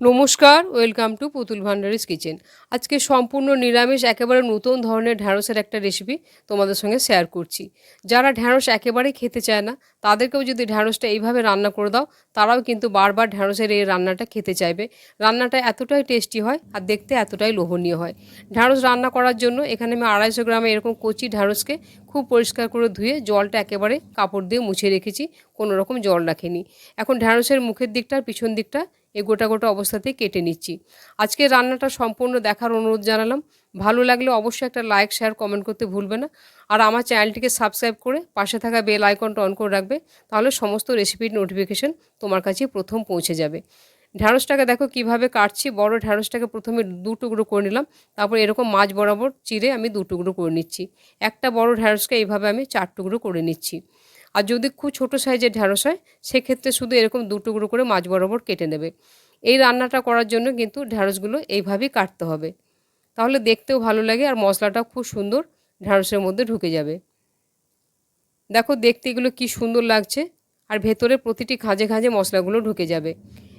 নমস্কার welcome to পুতুল ভান্ডারিস kitchen আজকে সম্পূর্ণ নিরামিষ, একেবারে নতুন ধরনের ঢ্যাঁড়সের একটা রেসিপি তোমাদের সঙ্গে শেয়ার করছি। যারা ঢ্যাঁড়স একেবারেই খেতে চায় না, তাদেরকেও যদি ঢ্যাঁড়সটা এইভাবে রান্না করে দাও, তারাও কিন্তু বারবার ঢ্যাঁড়সের এই রান্নাটা খেতে চাইবে। রান্নাটা এতটাই টেস্টি হয় আর দেখতে এতটাই লোভনীয় হয়। ঢ্যাঁড়স রান্না করার জন্য এখানে আমি আড়াইশো গ্রামে এরকম কচি ঢ্যাঁড়সকে খুব পরিষ্কার করে ধুয়ে জলটা একেবারে কাপড় দিয়ে মুছে রেখেছি, কোনো রকম জল রাখিনি। এখন ঢ্যাঁড়সের মুখের দিকটা আর পিছন দিকটা এই গোটা গোটা অবস্থাতেই কেটে নিচ্ছি। আজকে রান্নাটা সম্পূর্ণ দেখার অনুরোধ জানালাম। ভালো লাগলে অবশ্যই একটা লাইক শেয়ার কমেন্ট করতে ভুলবে না। আর আমার চ্যানেলটিকে সাবস্ক্রাইব করে পাশে থাকা বেল আইকনটা অন করে রাখবে। তাহলে সমস্ত রেসিপির নোটিফিকেশন তোমার কাছে প্রথম পৌঁছে যাবে। ঢ্যাঁড়সটাকে দেখো কীভাবে কাটছি। বড় ঢ্যাঁড়সটাকে প্রথমে দু টুকরো করে নিলাম। তারপর এরকম মাছ বরাবর চিরে আমি দু টুকরো করে নিচ্ছি। একটা বড় ঢ্যাঁড়সকে এইভাবে আমি চার টুকরো করে নিচ্ছি। আর যদি খুব ছোটো সাইজের ঢ্যাঁড়স হয়, সেক্ষেত্রে শুধু এরকম দু টুকরো করে মাছ বরাবর কেটে নেবে। এই রান্নাটা করার জন্য কিন্তু ঢ্যাঁড়সগুলো এইভাবেই কাটতে হবে। তাহলে দেখতেও ভালো লাগে আর মশলাটাও খুব সুন্দর ঢ্যাঁড়সের মধ্যে ঢুকে যাবে। দেখো, দেখতে এগুলো কী সুন্দর লাগছে আর ভেতরে প্রতিটি খাঁজে খাঁজে মশলাগুলো ঢুকে যাবে।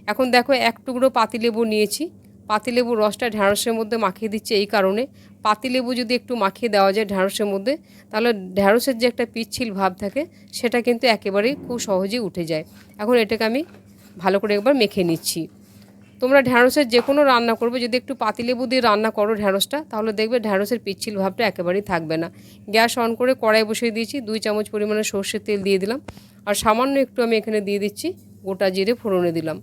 এখন দেখো, এক টুকরো পাতিলেবু নিয়েছি। পাতিলেবুর রসটা ঢ্যাঁড়সের মধ্যে মাখিয়ে দিচ্ছে এই কারণে। পাতিলেবু যদি একটু মাখিয়ে দেওয়া যায় ঢ্যাঁড়সের মধ্যে, তাহলে ঢ্যাঁড়সের যে একটা পিচ্ছিল ভাব থাকে, সেটা কিন্তু একেবারেই খুব সহজেই উঠে যায়। এখন এটাকে আমি ভালো করে একবার মেখে নিচ্ছি। তোমরা ঢ্যাঁড়সের যে কোনো রান্না করবে, যদি একটু পাতিলেবু দিয়ে রান্না করো ঢ্যাঁড়সটা তাহলে দেখবে ঢ্যাঁড়সের পিচ্ছিল ভাবটা একেবারেই থাকবে না। গ্যাস অন করে কড়াই বসিয়ে দিয়েছি, দুই চামচ পরিমাণে সর্ষের তেল দিয়ে দিলাম। আর সামান্য একটু আমি এখানে দিয়ে দিচ্ছি, গোটা জিরে ফোড়নে দিলাম।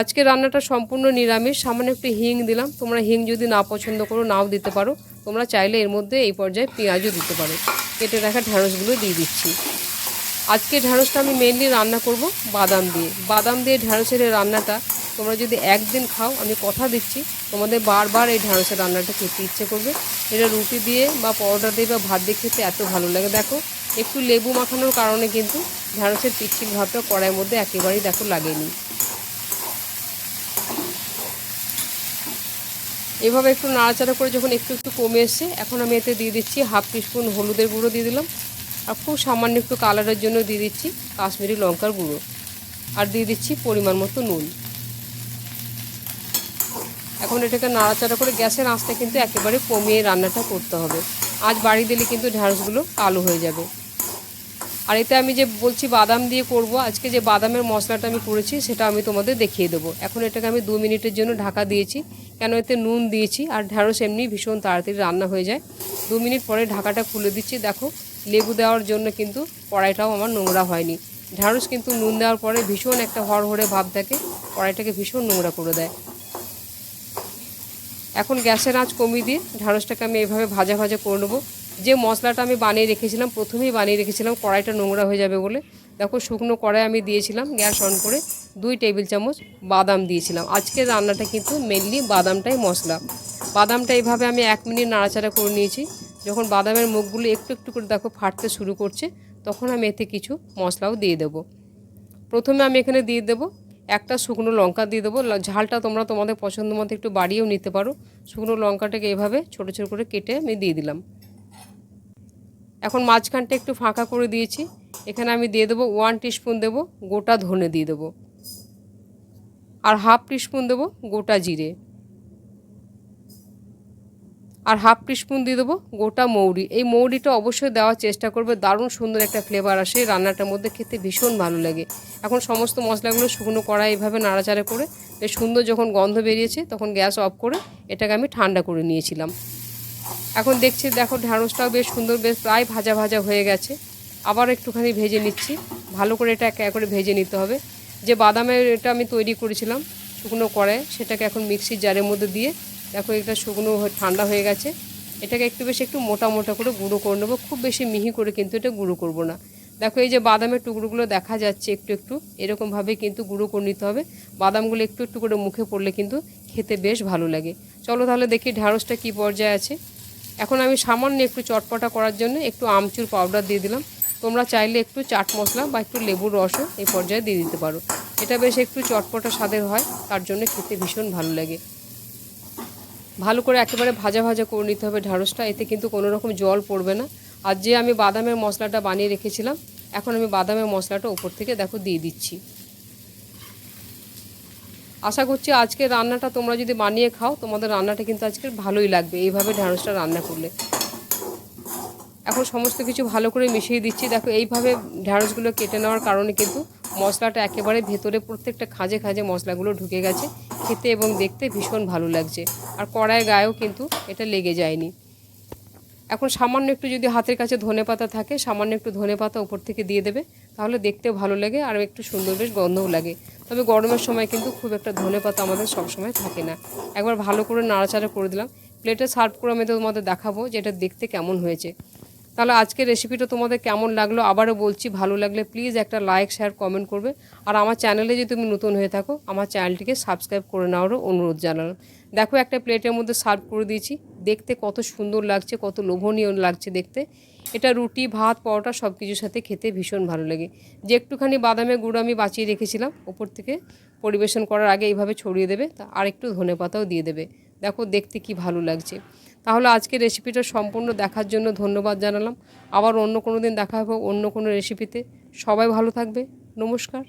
আজকে রান্নাটা সম্পূর্ণ নিরামিষ। সামান্য একটু হিং দিলাম। তোমরা হিং যদি না পছন্দ করো, নাও দিতে পারো। তোমরা চাইলে এর মধ্যে এই পর্যায়ে পেঁয়াজও দিতে পারো। কেটে রাখা ঢ্যাঁড়সগুলো দিয়ে দিচ্ছি। আজকে ঢ্যাঁড়সটা আমি মেনলি রান্না করব বাদাম দিয়ে। বাদাম দিয়ে ঢ্যাঁড়সের রান্নাটা তোমরা যদি একদিন খাও, আমি কথা দিচ্ছি, তোমাদের বারবার এই ঢ্যাঁড়সের রান্নাটা খেতে ইচ্ছে করবে। এটা রুটি দিয়ে বা পরোটা দিয়ে বা ভাত দিয়ে খেতে এত ভালো লাগে। দেখো, একটু লেবু মাখানোর কারণে কিন্তু ঢ্যাঁড়সের পিচ্ছিল ভাবটা কড়াইয়ের মধ্যে একেবারেই দেখো লাগেনি। এভাবে একটু নাড়াচাড়া করে যখন একটু একটু কমে এসছে, এখন আমি এতে দিয়ে দিচ্ছি হাফ টিস্পুন হলুদের গুঁড়ো দিয়ে দিলাম। আর খুব সামান্য একটু কালারের জন্য দিয়ে দিচ্ছি কাশ্মীরি লঙ্কার গুঁড়ো। আর দিয়ে দিচ্ছি পরিমাণ মতো নুন। এখন এটাকে নাড়াচাড়া করে গ্যাসের আঁচটা কিন্তু একেবারে কমিয়ে রান্নাটা করতে হবে। আজ বাড়ি দিলে কিন্তু ঢ্যাঁড়সগুলো কালো হয়ে যাবে। আর এতে আমি যে বলছি বাদাম দিয়ে করব, আজকে যে বাদামের মশলাটা আমি করেছি সেটা আমি তোমাদের দেখিয়ে দেবো। এখন এটাকে আমি দু মিনিটের জন্য ঢাকা দিয়েছি, কেন এতে নুন দিয়েছি আর ঢ্যাঁড়স এমনি ভীষণ তাড়াতাড়ি রান্না হয়ে যায়। দু মিনিট পরে ঢাকাটা খুলে দিচ্ছি, দেখো, লেবু দেওয়ার জন্য কিন্তু কড়াইটাও আমার নোংরা হয়নি। ঢ্যাঁড়স কিন্তু নুন দেওয়ার পরে ভীষণ একটা হরহরে ভাব থাকে, কড়াইটাকে ভীষণ নোংরা করে দেয়। এখন গ্যাসের আঁচ কমিয়ে দিয়ে ঢ্যাঁড়সটাকে আমি এভাবে ভাজা ভাজা করে নেব। যে মশলাটা আমি বানিয়ে রেখেছিলাম, প্রথমেই বানিয়ে রেখেছিলাম, কড়াইটা নোংরা হয়ে যাবে বলে। দেখো, শুকনো কড়াই আমি দিয়েছিলাম, গ্যাস অন করে দুই টেবিল চামচ বাদাম দিয়েছিলাম। আজকের রান্নাটা কিন্তু মেনলি বাদামটাই মশলা। বাদামটা এইভাবে আমি এক মিনিট নাড়াচাড়া করে নিয়েছি। যখন বাদামের মুখগুলো একটু একটু করে দেখো ফাটতে শুরু করছে, তখন আমি এতে কিছু মশলাও দিয়ে দেবো। প্রথমে আমি এখানে দিয়ে দেবো একটা শুকনো লঙ্কা দিয়ে দেবো। ঝালটা তোমরা তোমাদের পছন্দ মতো একটু বাড়িয়েও নিতে পারো। শুকনো লঙ্কাটাকে এভাবে ছোটো ছোটো করে কেটে আমি দিয়ে দিলাম। এখন মাঝখানটা একটু ফাঁকা করে দিয়েছি। এখানে আমি দিয়ে দেবো ওয়ান টিস্পুন দেবো গোটা ধনে দিয়ে দেবো। আর হাফ টিস্পুন দেবো গোটা জিরে। আর হাফ টিস্পুন দিয়ে দেবো গোটা মৌরি। এই মৌরিটা অবশ্যই দেওয়ার চেষ্টা করবে, দারুণ সুন্দর একটা ফ্লেভার আসে রান্নাটার মধ্যে, খেতে ভীষণ ভালো লাগে। এখন সমস্ত মশলাগুলো শুকনো কড়াই এইভাবে নাড়াচাড়া করে, বেশ সুন্দর যখন গন্ধ বেরিয়েছে তখন গ্যাস অফ করে এটাকে আমি ঠান্ডা করে নিয়েছিলাম। এখন দেখছি দেখো ঢ্যাঁড়সটাও বেশ সুন্দর, বেশ প্রায় ভাজা ভাজা হয়ে গেছে। আবার একটুখানি ভেজে নিচ্ছি। ভালো করে এটা একে করে ভেজে নিতে হবে। যে বাদামের এটা আমি তৈরি করেছিলাম শুকনো কড়াই সেটাকে এখন মিক্সির জারের মধ্যে দিয়ে দেখো এটা শুকনো ঠান্ডা হয়ে গেছে। এটাকে একটু বেশি একটু মোটা মোটা করে গুঁড়ো করে নেব। খুব বেশি মিহি করে কিন্তু এটা গুঁড়ো করব না। দেখো এই যে বাদামের টুকরোগুলো দেখা যাচ্ছে একটু একটু, এরকমভাবে কিন্তু গুঁড়ো করে নিতে হবে। বাদামগুলো একটু একটু করে মুখে পড়লে কিন্তু খেতে বেশ ভালো লাগে। চলো তাহলে দেখি ঢ্যাঁড়সটা কী পর্যায়ে আছে। এখন আমি সামান্য একটু চটপটা করার জন্য একটু আমচুর পাউডার দিয়ে দিলাম। তোমরা চাইলে একটু চাট মশলা বা একটু লেবুর রসও এই পর্যায়ে দিয়ে দিতে পারো। এটা বেশ একটু চটপটা স্বাদের হয়, তার জন্য খেতে ভীষণ ভালো লাগে। ভালো করে একেবারে ভাজা ভাজা করে নিতে হবে ঢ্যাঁড়সটা এতে কিন্তু কোনো রকম জল পড়বে না। আর যে আমি বাদামের মশলাটা বানিয়ে রেখেছিলাম, এখন আমি বাদামের মশলাটা ওপর থেকে দেখো দিয়ে দিচ্ছি। আশা করছি আজকের রান্নাটা তোমরা যদি বানিয়ে খাও, তোমাদের রান্নাটা কিন্তু আজকে ভালোই লাগবে। এইভাবে ঢ্যাঁড়সটা রান্না করলে। এখন সমস্ত কিছু ভালো করে মিশিয়ে দিচ্ছি। দেখো, এইভাবে ঢ্যাঁড়সগুলো কেটে নেওয়ার কারণে কিন্তু মশলাটা একেবারে ভেতরে প্রত্যেকটা খাঁজে খাঁজে মশলাগুলো ঢুকে গেছে। খেতে এবং দেখতে ভীষণ ভালো লাগছে। আর কড়াইয়ের গায়েও কিন্তু এটা লেগে যায়নি। এখন সামান্য একটু যদি হাতের কাছে ধনে পাতা থাকে, সামান্য একটু ধনে পাতা উপর থেকে দিয়ে দেবে। তাহলে দেখতেও ভালো লাগে আর একটু সুন্দর বেশ গন্ধও লাগে। তবে গরমের সময় কিন্তু খুব একটা ধনে পাতা আমাদের সবসময় থাকে না। একবার ভালো করে নাড়াচাড়া করে দিলাম। প্লেটে সার্ভ করে আমি তোমাদের দেখাবো যে এটা দেখতে কেমন হয়েছে। তাহলে আজকের রেসিপিটা তোমাদের কেমন লাগল? আবারও বলছি, ভালো লাগলে প্লিজ একটা লাইক শেয়ার কমেন্ট করবে। আর আমার চ্যানেলে যদি তুমি নতুন হয়ে থাকো, আমার চ্যানেলটিকে সাবস্ক্রাইব করে নেওয়ারও অনুরোধ জানালো দেখো, একটা প্লেটের মধ্যে সার্ভ করে দিয়েছি। দেখতে কত সুন্দর লাগছে, কত লোভনীয় লাগছে দেখতে। এটা রুটি, ভাত, পরোটা সব কিছুর সাথে খেতে ভীষণ ভালো লাগে। যে একটুখানি বাদামের গুঁড়ো আমি বাঁচিয়ে রেখেছিলাম, ওপর থেকে পরিবেশন করার আগে এইভাবে ছড়িয়ে দেবে, তা আর একটু ধনে পাতাও দিয়ে দেবে। দেখো, দেখতে কি ভালো লাগছে। তাহলে আজকে রেসিপিটা সম্পূর্ণ দেখার জন্য ধন্যবাদ জানালাম। আবার অন্য কোনো দিন দেখা হবে অন্য কোনো রেসিপিতে সবাই ভালো থাকবে। নমস্কার।